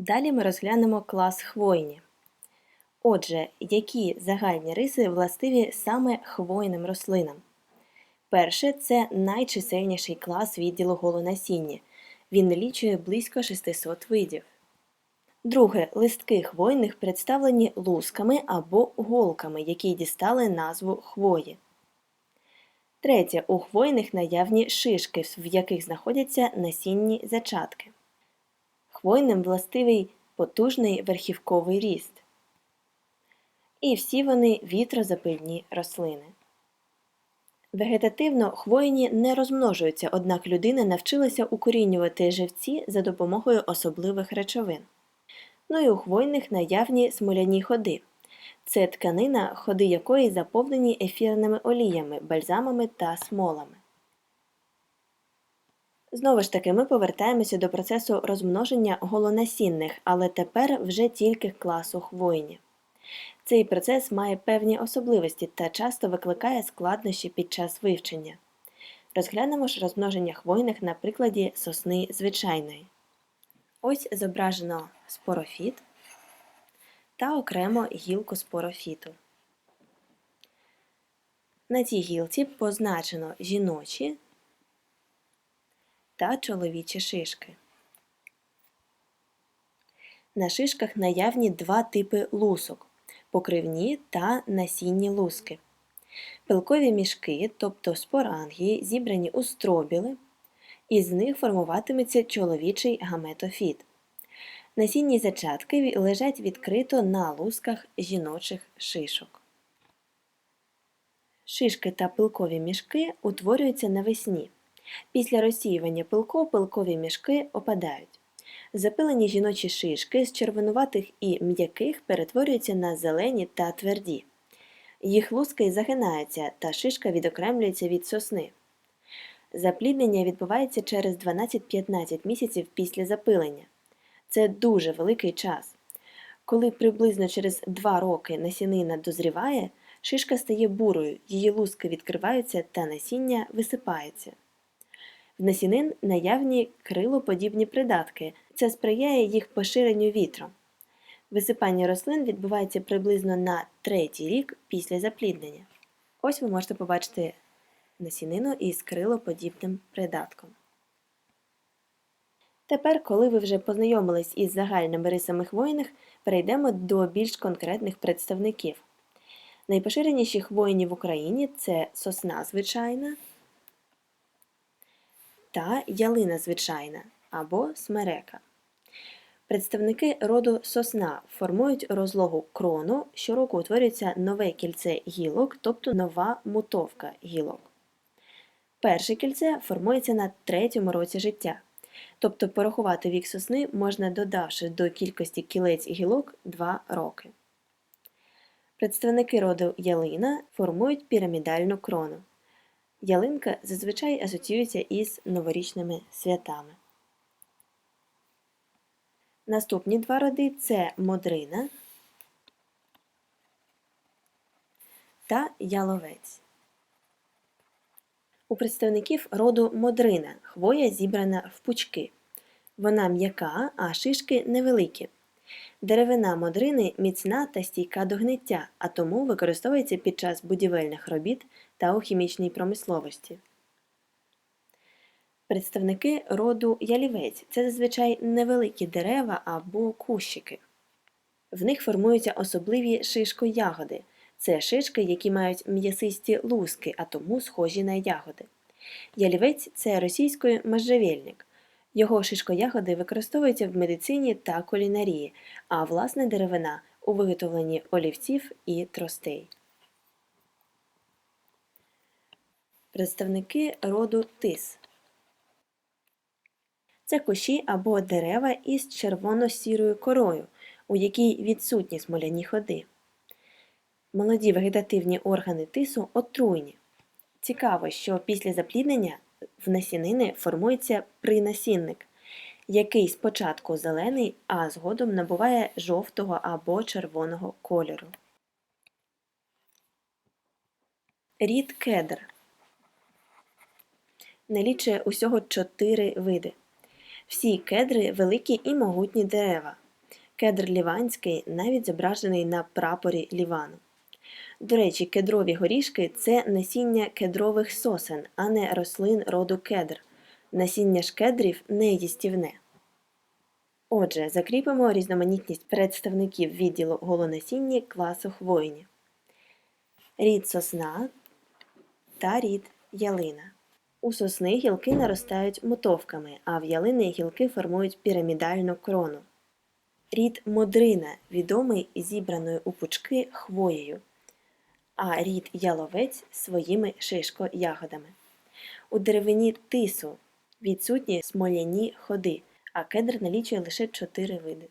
Далі ми розглянемо клас хвойні. Отже, які загальні риси властиві саме хвойним рослинам? Перше це найчисельніший клас відділу голонасіння. Він налічує близько 600 видів. Друге, листки хвойних представлені лусками або голками, які дістали назву хвої. Третє, у хвойних наявні шишки, в яких знаходяться насінні зачатки. Хвойним властивий потужний верхівковий ріст. І всі вони вітрозапильні рослини. Вегетативно хвойні не розмножуються, однак людина навчилася укорінювати живці за допомогою особливих речовин. Ну і у хвойних наявні смоляні ходи. Це тканина, ходи якої заповнені ефірними оліями, бальзамами та смолами. Знову ж таки, ми повертаємося до процесу розмноження голонасінних, але тепер вже тільки класу хвойні. Цей процес має певні особливості та часто викликає складнощі під час вивчення. Розглянемо ж розмноження хвойних на прикладі сосни звичайної. Ось зображено спорофіт та окремо гілку спорофіту. На цій гілці позначено жіночі та чоловічі шишки. На шишках наявні два типи лусок покривні та насінні луски. Пилкові мішки, тобто спорангії, зібрані у стробіли, із них формуватиметься чоловічий гаметофіт. Насінні зачатки лежать відкрито на лусках жіночих шишок. Шишки та пилкові мішки утворюються навесні. Після розсіювання пилку пилкові мішки опадають. Запилені жіночі шишки з червонуватих і м'яких перетворюються на зелені та тверді. Їх луски загинаються, та шишка відокремлюється від сосни. Запліднення відбувається через 12-15 місяців після запилення. Це дуже великий час. Коли приблизно через 2 роки насінина дозріває, шишка стає бурою, її луски відкриваються та насіння висипається. В насінин наявні крилоподібні придатки, це сприяє їх поширенню вітром. Висипання рослин відбувається приблизно на третій рік після запліднення. Ось ви можете побачити насінину із крилоподібним придатком. Тепер, коли ви вже познайомились із загальними рисами хвойних, перейдемо до більш конкретних представників. Найпоширеніші хвойні в Україні це сосна звичайна та ялина звичайна або смерека. Представники роду сосна формують розлогу крону, щороку утворюється нове кільце гілок, тобто нова мутовка гілок. Перше кільце формується на третьому році життя. Тобто порахувати вік сосни можна додавши до кількості кілець гілок 2 роки. Представники роду ялина формують пірамідальну крону. Ялинка зазвичай асоціюється із новорічними святами. Наступні два роди це модрина та яловець. У представників роду модрина хвоя зібрана в пучки. Вона м'яка, а шишки невеликі. Деревина модрини міцна та стійка до гниття, а тому використовується під час будівельних робіт та у хімічній промисловості. Представники роду ялівець це зазвичай невеликі дерева або кущики. В них формуються особливі шишко-ягоди. Це шишки, які мають м'ясисті луски, а тому схожі на ягоди. Ялівець це російською можжевельник. Його шишкоягоди використовуються в медицині та кулінарії, а власне деревина у виготовленні олівців і тростей. Представники роду тис. Це кущі або дерева із червоно-сірою корою, у якій відсутні смоляні ходи. Молоді вегетативні органи тису отруйні. Цікаво, що після запліднення в насінини формується принасінник, який спочатку зелений, а згодом набуває жовтого або червоного кольору. Рід кедр налічує усього чотири види. Всі кедри великі і могутні дерева. Кедр ліванський навіть зображений на прапорі Лівану. До речі, кедрові горішки це насіння кедрових сосен, а не рослин роду кедр. Насіння ж кедрів не їстівне. Отже, закріпимо різноманітність представників відділу голонасінні класу хвойні. Рід сосна та рід ялина. У сосни гілки наростають мотовками, а в ялини гілки формують пірамідальну крону. Рід модрина відомий зібраною у пучки хвоєю, а рід яловець своїми шишко-ягодами. У деревині тису відсутні смоляні ходи, а кедр налічує лише чотири види.